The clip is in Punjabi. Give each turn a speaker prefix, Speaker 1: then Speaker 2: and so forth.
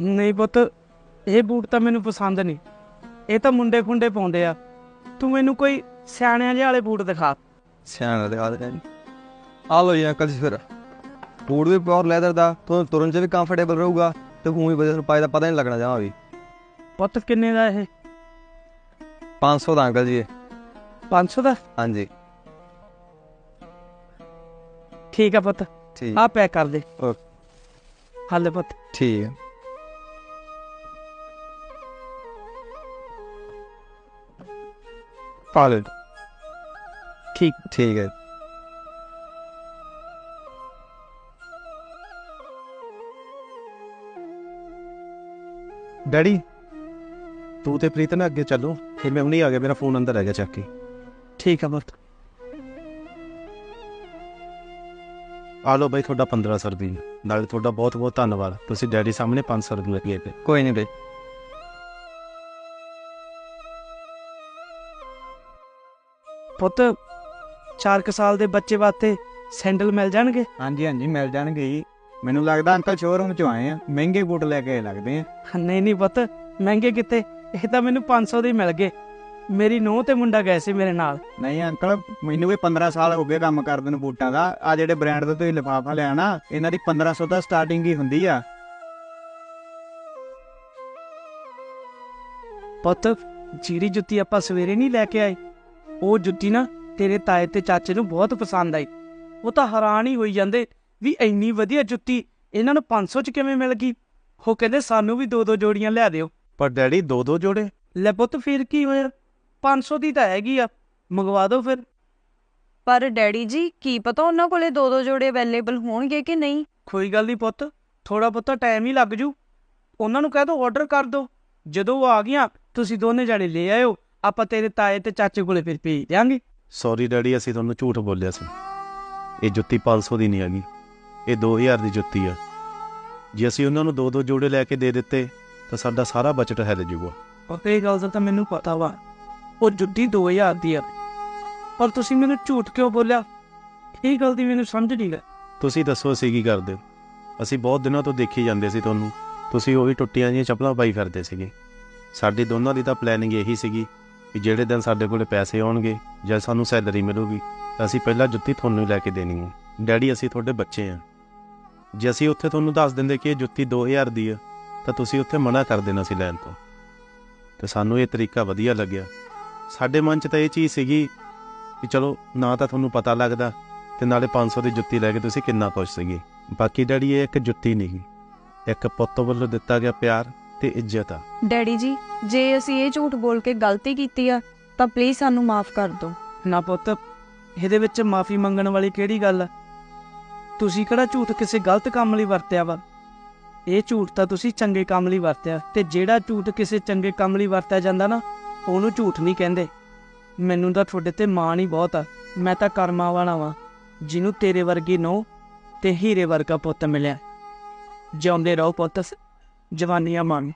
Speaker 1: ਨਹੀਂ ਪੁੱਤ ਇਹ ਬੂਟ ਤਾਂ ਮੈਨੂੰ ਪਸੰਦ ਨਹੀਂ। ਇਹ ਤਾਂ ਮੁੰਡੇ ਖੁੰਡੇ ਪਾਉਂਦੇ ਆ। ਤੂੰ ਮੈਨੂੰ ਕੋਈ ਸਿਆਣਿਆਂ ਜਿਹੇ ਵਾਲੇ ਬੂਟ ਦਿਖਾ।
Speaker 2: ਸਿਆਣਾ ਦੇ ਆਦਤ ਹੈ ਜੀ ਆ ਲੋ ਜੀ ਅੰਕਲ ਜੀ ਫਿਰ। ਬੂਟ ਵੀ ਪਿਓਰ ਲੈਦਰ ਦਾ ਤੁਹਾਨੂੰ ਤੁਰਨ 'ਚ ਵੀ ਕੰਫਰਟੇਬਲ ਰਹੂਗਾ ਤੇ ਊਂ ਵੀ ਵਜਨ ਪਾਏ ਦਾ ਪਤਾ ਨਹੀਂ ਲੱਗਣਾ ਜਮਾਂ ਵੀ।
Speaker 1: ਪੁੱਤ ਕਿੰਨੇ ਦਾ ਇਹ?
Speaker 2: 500 ਦਾ ਅੰਕਲ ਜੀ ਇਹ।
Speaker 1: 500 ਦਾ?
Speaker 2: ਹਾਂਜੀ।
Speaker 1: ਠੀਕ ਆ ਪੁੱਤ।
Speaker 2: ਠੀਕ।
Speaker 1: ਆ ਪੈਕ ਕਰ ਦੇ।
Speaker 2: ਓਕੇ।
Speaker 1: ਹੱਲੇ ਪੁੱਤ।
Speaker 2: ਠੀਕ ਹੈ ਪਾ ਲੈ
Speaker 1: ਠੀਕ।
Speaker 2: ਠੀਕ ਹੈ।
Speaker 3: ਡੈਡੀ ਤੂੰ ਤੇ ਪ੍ਰੀਤ ਨਾ ਅੱਗੇ ਚੱਲੋ ਫਿਰ ਮੈਂ ਹੁਣੀ ਆ ਗਿਆ ਮੇਰਾ ਫੋਨ ਅੰਦਰ ਹੈਗਾ ਚੱਕ ਕੇ।
Speaker 1: ਠੀਕ ਆ ਪੁੱਤ।
Speaker 3: ਆ ਲਓ ਬਈ ਤੁਹਾਡਾ 1500 ਰੁਪਏ। ਨਾਲੇ ਤੁਹਾਡਾ ਬਹੁਤ ਬਹੁਤ ਧੰਨਵਾਦ। ਤੁਸੀਂ ਡੈਡੀ ਸਾਹਮਣੇ 500 ਰੁਪਏ ਲੱਗੇ ਤੇ
Speaker 2: ਕੋਈ ਨਹੀਂ ਬਈ।
Speaker 1: ਪੁੱਤ 4 ਸਾਲ ਦੇ ਬੱਚੇ ਵਾਸਤੇ ਸੈਂਡਲ ਮਿਲ ਜਾਣਗੇ?
Speaker 4: ਹਾਂਜੀ ਹਾਂਜੀ ਮਿਲ ਜਾਣਗੇ ਜੀ। ਮੈਨੂੰ ਲੱਗਦਾ ਅੰਕਲ ਸ਼ੋਰੂਮ ਚੋਂ ਆਏ ਆ। ਮਹਿੰਗੇ ਬੂਟ ਲੈ ਕੇ ਲੱਗਦੇ ਆ।
Speaker 1: ਨਹੀਂ ਨਹੀਂ ਪੁੱਤ ਮਹਿੰਗੇ ਕਿਤੇ? ਇਹ ਤਾਂ ਮੈਨੂੰ 500 ਦੇ ਮਿਲ ਗਏ। ਮੇਰੀ ਨੂੰਹ ਤੇ ਮੁੰਡਾ ਗਏ ਸੀ ਮੇਰੇ ਨਾਲ।
Speaker 4: ਨਹੀਂ ਅੰਕਲ ਮੈਨੂੰ ਵੀ 15 ਸਾਲ ਹੋ ਗਏ ਕੰਮ ਕਰਦੇ ਨੂੰ ਬੂਟਾਂ ਦਾ। ਆ ਜਿਹੜੇ ਬ੍ਰਾਂਡ ਦਾ ਤੁਸੀਂ ਲਿਫਾਫਾ ਲਿਆ ਨਾ ਇਹਨਾਂ ਦੀ 1500 ਤੋਂ ਸਟਾਰਟਿੰਗ ਹੀ ਹੁੰਦੀ ਆ।
Speaker 1: ਪੁੱਤ ਜਿਹੜੀ ਜੁੱਤੀ ਆਪਾਂ ਸਵੇਰੇ ਨਹੀਂ ਲੈ ਕੇ ਆਏ? ਉਹ ਜੁੱਤੀ ਨਾ ਤੇਰੇ ਤਾਏ ਤੇ ਚਾਚੇ ਨੂੰ ਬਹੁਤ ਪਸੰਦ ਆਈ। ਉਹ ਤਾਂ ਹੈਰਾਨ ਹੀ ਹੋਈ ਜਾਂਦੇ ਵੀ ਇੰਨੀ ਵਧੀਆ ਜੁੱਤੀ ਇਹਨਾਂ ਨੂੰ 500 ਚ ਕਿਵੇਂ ਮਿਲ ਗਈ? ਉਹ ਕਹਿੰਦੇ ਸਾਨੂੰ ਵੀ ਦੋ ਦੋ ਜੋੜੀਆਂ ਲਿਆ ਦਿਓ।
Speaker 3: ਪਰ ਡੈਡੀ ਦੋ ਦੋ ਜੋੜੇ?
Speaker 1: ਲੈ ਪੁੱਤ ਫਿਰ ਕੀ ਹੋਇਆ? 500 ਦੀ ਤਾਂ ਹੈਗੀ ਆ ਮੰਗਵਾ ਦਿਓ ਫਿਰ।
Speaker 5: ਪਰ ਡੈਡੀ ਜੀ ਕੀ ਪਤਾ ਉਹਨਾਂ ਕੋਲੇ ਦੋ ਦੋ ਜੋੜੇ ਅਵੇਲੇਬਲ ਹੋਣਗੇ ਕਿ ਨਹੀਂ?
Speaker 1: ਕੋਈ ਗੱਲ ਨਹੀਂ ਪੁੱਤ ਥੋੜਾ ਬਹੁਤਾ ਟਾਈਮ ਹੀ ਲੱਗ ਜੂ। ਉਹਨਾਂ ਨੂੰ ਕਹਿ ਦੋ ਆਰਡਰ ਕਰ ਦੋ। ਜਦੋਂ ਉਹ ਆ ਗਈਆਂ ਤੁਸੀਂ ਦੋਨੇ ਜਾਣੇ ਲੈ ਆਇਓ। ਆਪਾਂ ਤੇਰੇ ਤਾਏ ਤੇ ਚਾਚੇ ਕੋਲੇ ਫਿਰ ਭੇਜ ਦਿਆਂਗੇ।
Speaker 3: ਸੌਰੀ ਡੈਡੀ ਅਸੀਂ ਤੁਹਾਨੂੰ ਝੂਠ ਬੋਲਿਆ ਸੀ। ਇਹ ਜੁੱਤੀ 500 ਦੀ ਨਹੀਂ ਹੈਗੀ। ਇਹ 2000 ਦੀ ਜੁੱਤੀ ਆ। ਜੇ ਅਸੀਂ ਉਹਨਾਂ ਨੂੰ ਦੋ ਦੋ ਜੋੜੇ ਲੈ ਕੇ ਦੇ ਦਿੱਤੇ ਤਾਂ ਸਾਡਾ ਸਾਰਾ ਬਜਟ ਹਿੱਲ ਜਾਊਗਾ
Speaker 1: ਉਹ ਇਹ ਗੱਲ ਦਾ ਤਾਂ ਮੈਨੂੰ ਪਤਾ ਵਾ। ਉਹ ਜੁੱਤੀ 2000 ਦੀ ਆ। ਪਰ ਤੁਸੀਂ ਮੈਨੂੰ ਝੂਠ ਕਿਉਂ ਬੋਲਿਆ? ਇਹ ਗੱਲ ਦੀ ਮੈਨੂੰ ਸਮਝ ਨਹੀਂ ਲੱਗ
Speaker 3: ਤੁਸੀਂ ਦੱਸੋ ਅਸੀਂ ਕੀ ਕਰਦੇ ਹੋ? ਅਸੀਂ ਬਹੁਤ ਦਿਨਾਂ ਤੋਂ ਦੇਖੀ ਜਾਂਦੇ ਸੀ ਤੁਹਾਨੂੰ। ਤੁਸੀਂ ਉਹ ਵੀ ਟੁੱਟੀਆਂ ਜਿਹੀਆਂ ਚੱਪਲਾਂ ਪਾਈ ਫਿਰਦੇ ਸੀਗੇ। ਸਾਡੀ ਦੋਨਾਂ ਦੀ ਤਾਂ ਪਲੈਨਿੰਗ ਇਹੀ ਸੀਗੀ। ਕਿ ਜਿਹੜੇ ਦਿਨ ਸਾਡੇ ਕੋਲੇ ਪੈਸੇ ਆਉਣਗੇ ਜਾਂ ਸਾਨੂੰ ਸੈਲਰੀ ਮਿਲੂਗੀ, ਤਾਂ ਅਸੀਂ ਪਹਿਲਾਂ ਜੁੱਤੀ ਤੁਹਾਨੂੰ ਹੀ ਲੈ ਕੇ ਦੇਣੀ ਹੈ। ਡੈਡੀ, ਅਸੀਂ ਤੁਹਾਡੇ ਬੱਚੇ ਆ ਜੇ ਅਸੀਂ ਉੱਥੇ ਤੁਹਾਨੂੰ ਦੱਸ ਦਿੰਦੇ ਕਿ ਇਹ ਜੁੱਤੀ 2000 ਦੀ ਆ ਤਾਂ ਤੁਸੀਂ ਉੱਥੇ ਮਨਾ ਕਰ ਦੇਣਾ ਸੀ ਲੈਣ ਤੋਂ। ਤੇ ਸਾਨੂੰ ਇਹ ਤਰੀਕਾ ਵਧੀਆ ਲੱਗਿਆ। ਸਾਡੇ ਮਨ 'ਚ ਤਾਂ ਇਹ ਚੀਜ਼ ਸੀਗੀ ਕਿ ਚਲੋ, ਨਾ ਤਾਂ ਤੁਹਾਨੂੰ ਪਤਾ ਲੱਗਦਾ ਤੇ ਨਾਲੇ 500 ਦੀ ਜੁੱਤੀ ਲੈ ਕੇ ਤੁਸੀਂ ਕਿੰਨਾ ਖੁਸ਼ ਸੀਗੇ। ਬਾਕੀ ਡੈਡੀ, ਇਹ ਇੱਕ ਜੁੱਤੀ ਨਹੀਂ। ਇੱਕ ਪੁੱਤ ਵੱਲੋਂ ਦਿੱਤਾ ਗਿਆ ਪਿਆਰ ਤੇ ਇੱਜ਼ਤ ਆ।
Speaker 5: ਡੈਡੀ ਜੀ ਜੇ ਅਸੀਂ ਇਹ ਝੂਠ ਬੋਲ ਕੇ ਗਲਤੀ ਕੀਤੀ ਆ ਤਾਂ ਪਲੀਜ਼ ਸਾਨੂੰ ਮਾਫ ਕਰ ਦਿਓ।
Speaker 1: ਨਾ ਪੁੱਤ ਇਹਦੇ ਵਿੱਚ ਮਾਫੀ ਮੰਗਣ ਵਾਲੀ ਕਿਹੜੀ ਗੱਲ ਆ? ਤੁਸੀਂ ਕਿਹੜਾ ਝੂਠ ਕਿਸੇ ਗਲਤ ਕੰਮ ਲਈ ਵਰਤਿਆ ਵਾ? ਇਹ ਝੂਠ ਤਾਂ ਤੁਸੀਂ ਚੰਗੇ ਕੰਮ ਲਈ ਵਰਤਿਆ ਤੇ ਜਿਹੜਾ ਝੂਠ ਕਿਸੇ ਚੰਗੇ ਕੰਮ ਲਈ ਵਰਤਿਆ ਜਾਂਦਾ ਨਾ ਉਹਨੂੰ ਝੂਠ ਨਹੀਂ ਕਹਿੰਦੇ। ਮੈਨੂੰ ਤਾਂ ਤੁਹਾਡੇ ਤੇ ਮਾਣ ਹੀ ਬਹੁਤ ਆ। ਮੈਂ ਤਾਂ ਕਰਮਾਂ ਵਾਲਾ ਵਾਂ ਜਿਹਨੂੰ ਤੇਰੇ ਵਰਗੀ ਨੋ ਤੇ ਹੀਰੇ ਵਰਗਾ ਪੁੱਤ ਮਿਲਿਆ। ਜਿਉਂਦੇ ਰਹੋ ਪੁੱਤ। ਜਵਾਨੀਆਂ ਮੰਗ